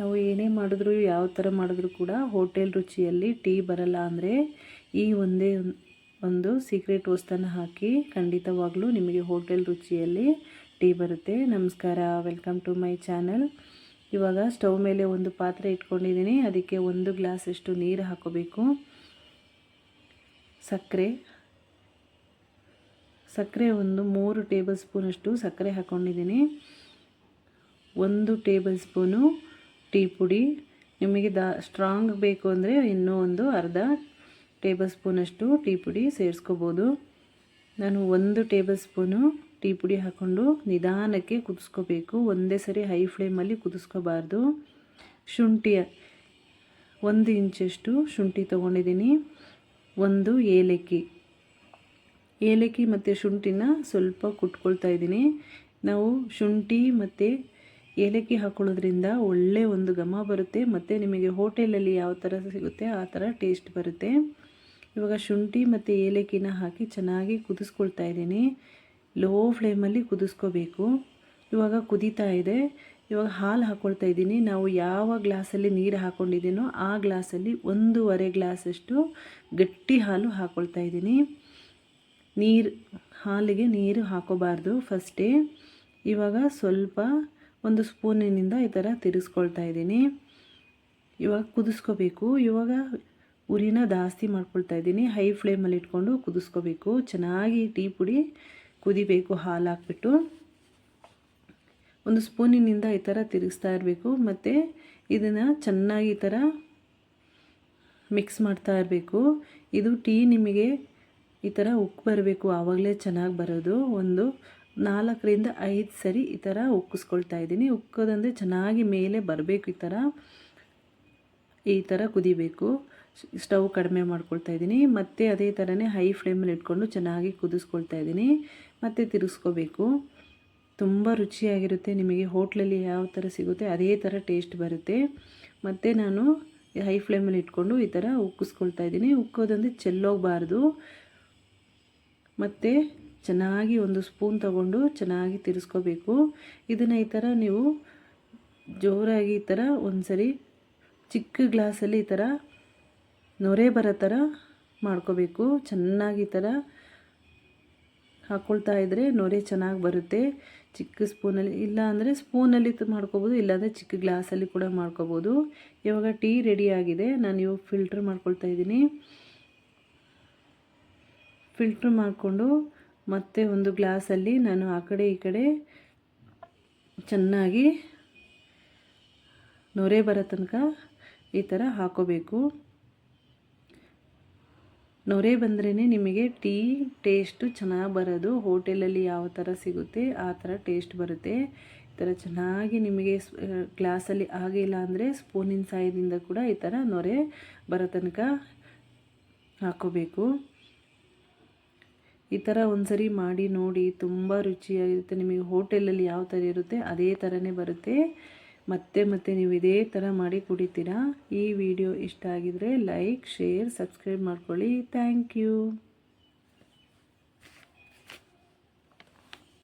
ನಾವು ಏನೇ ಮಾಡಿದ್ರು, ಯಾವ ಥರ ಮಾಡಿದ್ರು ಕೂಡ ಹೋಟೆಲ್ ರುಚಿಯಲ್ಲಿ ಟೀ ಬರಲ್ಲ ಅಂದರೆ ಈ ಒಂದೇ ಒಂದು ಸೀಕ್ರೆಟ್ ವಸ್ತನ್ನು ಹಾಕಿ ಖಂಡಿತವಾಗ್ಲೂ ನಿಮಗೆ ಹೋಟೆಲ್ ರುಚಿಯಲ್ಲಿ ಟೀ ಬರುತ್ತೆ. ನಮಸ್ಕಾರ, ವೆಲ್ಕಮ್ ಟು ಮೈ ಚಾನಲ್. ಇವಾಗ ಸ್ಟವ್ ಮೇಲೆ ಒಂದು ಪಾತ್ರೆ ಇಟ್ಕೊಂಡಿದ್ದೀನಿ. ಅದಕ್ಕೆ ಒಂದು ಗ್ಲಾಸಷ್ಟು ನೀರು ಹಾಕೋಬೇಕು. ಸಕ್ಕರೆ. ಸಕ್ಕರೆ ಒಂದು ಮೂರು ಟೇಬಲ್ ಸ್ಪೂನಷ್ಟು ಸಕ್ಕರೆ ಹಾಕ್ಕೊಂಡಿದ್ದೀನಿ ಒಂದು ಟೇಬಲ್ ಸ್ಪೂನು ಟೀ ಪುಡಿ. ನಿಮಗೆ ದಾ ಸ್ಟ್ರಾಂಗ್ ಬೇಕು ಅಂದರೆ ಇನ್ನೂ ಒಂದು ಅರ್ಧ ಟೇಬಲ್ ಸ್ಪೂನಷ್ಟು ಟೀ ಪುಡಿ ಸೇರಿಸ್ಕೋಬೋದು. ನಾನು ಒಂದು ಟೇಬಲ್ ಸ್ಪೂನು ಟೀ ಪುಡಿ ಹಾಕ್ಕೊಂಡು ನಿಧಾನಕ್ಕೆ ಕುದಿಸ್ಕೋಬೇಕು. ಒಂದೇ ಸರಿ ಹೈ ಫ್ಲೇಮಲ್ಲಿ ಕುದಿಸ್ಕೋಬಾರ್ದು. ಶುಂಠಿಯ ಒಂದು ಇಂಚಷ್ಟು ಶುಂಠಿ ತೊಗೊಂಡಿದ್ದೀನಿ. ಒಂದು ಏಲಕ್ಕಿ. ಏಲಕ್ಕಿ ಮತ್ತು ಶುಂಠಿನ ಸ್ವಲ್ಪ ಕುಟ್ಕೊಳ್ತಾ ಇದ್ದೀನಿ. ನಾವು ಶುಂಠಿ ಮತ್ತು ಏಲಕ್ಕಿ ಹಾಕೊಳ್ಳೋದ್ರಿಂದ ಒಳ್ಳೆ ಒಂದು ಘಮ ಬರುತ್ತೆ, ಮತ್ತು ನಿಮಗೆ ಹೋಟೆಲಲ್ಲಿ ಯಾವ ಥರ ಸಿಗುತ್ತೆ ಆ ಥರ ಟೇಸ್ಟ್ ಬರುತ್ತೆ. ಇವಾಗ ಶುಂಠಿ ಮತ್ತು ಏಲಕ್ಕಿನ ಹಾಕಿ ಚೆನ್ನಾಗಿ ಕುದಿಸ್ಕೊಳ್ತಾ ಇದ್ದೀನಿ. ಲೋ ಫ್ಲೇಮಲ್ಲಿ ಕುದಿಸ್ಕೋಬೇಕು. ಇವಾಗ ಕುದೀತಾ ಇದೆ. ಇವಾಗ ಹಾಲು ಹಾಕ್ಕೊಳ್ತಾ ಇದ್ದೀನಿ. ನಾವು ಯಾವ ಗ್ಲಾಸಲ್ಲಿ ನೀರು ಹಾಕ್ಕೊಂಡಿದ್ದೀನೋ ಆ ಗ್ಲಾಸಲ್ಲಿ ಒಂದೂವರೆ ಗ್ಲಾಸಷ್ಟು ಗಟ್ಟಿ ಹಾಲು ಹಾಕ್ಕೊಳ್ತಾ ಇದ್ದೀನಿ. ನೀರು, ಹಾಲಿಗೆ ನೀರು ಹಾಕೋಬಾರ್ದು ಫಸ್ಟೇ. ಇವಾಗ ಸ್ವಲ್ಪ ಒಂದು ಸ್ಪೂನಿನಿಂದ ಈ ಥರ ತಿರುಗಿಸ್ಕೊಳ್ತಾ ಇದ್ದೀನಿ. ಇವಾಗ ಕುದಿಸ್ಕೋಬೇಕು. ಇವಾಗ ಉರಿನ ಜಾಸ್ತಿ ಮಾಡ್ಕೊಳ್ತಾ ಇದ್ದೀನಿ. ಹೈ ಫ್ಲೇಮಲ್ಲಿ ಇಟ್ಕೊಂಡು ಕುದಿಸ್ಕೋಬೇಕು. ಚೆನ್ನಾಗಿ ಟೀ ಪುಡಿ ಕುದಿಬೇಕು, ಹಾಲು ಹಾಕ್ಬಿಟ್ಟು. ಒಂದು ಸ್ಪೂನಿನಿಂದ ಈ ಥರ ತಿರುಗಿಸ್ತಾ ಇರಬೇಕು. ಮತ್ತು ಇದನ್ನು ಚೆನ್ನಾಗಿ ಈ ಥರ ಮಿಕ್ಸ್ ಮಾಡ್ತಾ ಇರಬೇಕು. ಇದು ಟೀ ನಿಮಗೆ ಈ ಥರ ಉಕ್ಕು ಬರಬೇಕು. ಆವಾಗಲೇ ಚೆನ್ನಾಗಿ ಬರೋದು. ಒಂದು ನಾಲ್ಕರಿಂದ ಐದು ಸರಿ ಈ ಥರ ಉಕ್ಕಿಸ್ಕೊಳ್ತಾ ಇದ್ದೀನಿ. ಉಕ್ಕೋದಂದರೆ ಚೆನ್ನಾಗಿ ಮೇಲೆ ಬರಬೇಕು ಈ ಥರ. ಈ ಥರ ಕುದಿಬೇಕು. ಸ್ಟವ್ ಕಡಿಮೆ ಮಾಡ್ಕೊಳ್ತಾ ಇದ್ದೀನಿ. ಮತ್ತು ಅದೇ ಥರನೇ ಹೈ ಫ್ಲೇಮಲ್ಲಿ ಇಟ್ಕೊಂಡು ಚೆನ್ನಾಗಿ ಕುದಿಸ್ಕೊಳ್ತಾ ಇದ್ದೀನಿ. ಮತ್ತು ತಿರುಗಿಸ್ಕೋಬೇಕು. ತುಂಬ ರುಚಿಯಾಗಿರುತ್ತೆ. ನಿಮಗೆ ಹೋಟ್ಲಲ್ಲಿ ಯಾವ ಥರ ಸಿಗುತ್ತೆ ಅದೇ ಥರ ಟೇಸ್ಟ್ ಬರುತ್ತೆ. ಮತ್ತು ನಾನು ಹೈ ಫ್ಲೇಮಲ್ಲಿ ಇಟ್ಕೊಂಡು ಈ ಥರ ಉಕ್ಕಿಸ್ಕೊಳ್ತಾ ಇದ್ದೀನಿ. ಉಕ್ಕೋದಂದರೆ ಚೆಲ್ಲೋಗಬಾರ್ದು. ಮತ್ತು ಚೆನ್ನಾಗಿ ಒಂದು ಸ್ಪೂನ್ ತಗೊಂಡು ಚೆನ್ನಾಗಿ ತಿರ್ಸ್ಕೋಬೇಕು. ಇದನ್ನು ಈ ಥರ ನೀವು ಜೋರಾಗಿ ಈ ಥರ ಒಂದ್ಸರಿ ಚಿಕ್ಕ ಗ್ಲಾಸಲ್ಲಿ ಈ ಥರ ನೊರೆ ಬರೋ ಥರ ಮಾಡ್ಕೋಬೇಕು. ಚೆನ್ನಾಗಿ ಈ ಥರ ಹಾಕ್ಕೊಳ್ತಾ ಇದ್ದರೆ ನೊರೆ ಚೆನ್ನಾಗಿ ಬರುತ್ತೆ. ಚಿಕ್ಕ ಸ್ಪೂನಲ್ಲಿ ಇಲ್ಲ ಅಂದರೆ ಸ್ಪೂನಲ್ಲಿ ಮಾಡ್ಕೋಬೋದು, ಇಲ್ಲಾಂದರೆ ಚಿಕ್ಕ ಗ್ಲಾಸಲ್ಲಿ ಕೂಡ ಮಾಡ್ಕೋಬೋದು. ಇವಾಗ ಟೀ ರೆಡಿ ಆಗಿದೆ. ನಾನು ಇವಾಗ ಫಿಲ್ಟ್ರ್ ಮಾಡ್ಕೊಳ್ತಾ ಇದ್ದೀನಿ. ಫಿಲ್ಟ್ರ್ ಮಾಡಿಕೊಂಡು ಮತ್ತೆ ಒಂದು ಗ್ಲಾಸಲ್ಲಿ ನಾನು ಆ ಕಡೆ ಈ ಕಡೆ ಚೆನ್ನಾಗಿ ನೊರೆ ಬರೋ ತನಕ ಈ ಥರ ಹಾಕೋಬೇಕು. ನೊರೆ ಬಂದ್ರೇ ನಿಮಗೆ ಟೀ ಟೇಸ್ಟು ಚೆನ್ನಾಗಿ ಬರೋದು. ಹೋಟೆಲಲ್ಲಿ ಯಾವ ಥರ ಸಿಗುತ್ತೆ, ಆ ಥರ ಟೇಸ್ಟ್ ಬರುತ್ತೆ. ಈ ಥರ ಚೆನ್ನಾಗಿ ನಿಮಗೆ ಗ್ಲಾಸಲ್ಲಿ ಆಗಿಲ್ಲ ಅಂದರೆ ಸ್ಪೂನಿನ ಸಹಾಯದಿಂದ ಕೂಡ ಈ ಥರ ನೊರೆ ಬರೋ ತನಕ ಹಾಕೋಬೇಕು. ಈ ಥರ ಒಂದು ಮಾಡಿ ನೋಡಿ, ತುಂಬ ರುಚಿಯಾಗಿರುತ್ತೆ. ನಿಮಗೆ ಹೋಟೆಲಲ್ಲಿ ಯಾವ ಥರ ಇರುತ್ತೆ ಅದೇ ಥರನೇ ಬರುತ್ತೆ. ಮತ್ತೆ ಮತ್ತೆ ನೀವು ಇದೇ ಥರ ಮಾಡಿ ಕುಡಿತೀರಾ. ಈ ವಿಡಿಯೋ ಇಷ್ಟ ಆಗಿದರೆ ಲೈಕ್, ಶೇರ್, ಸಬ್ಸ್ಕ್ರೈಬ್ ಮಾಡ್ಕೊಳ್ಳಿ. Thank you.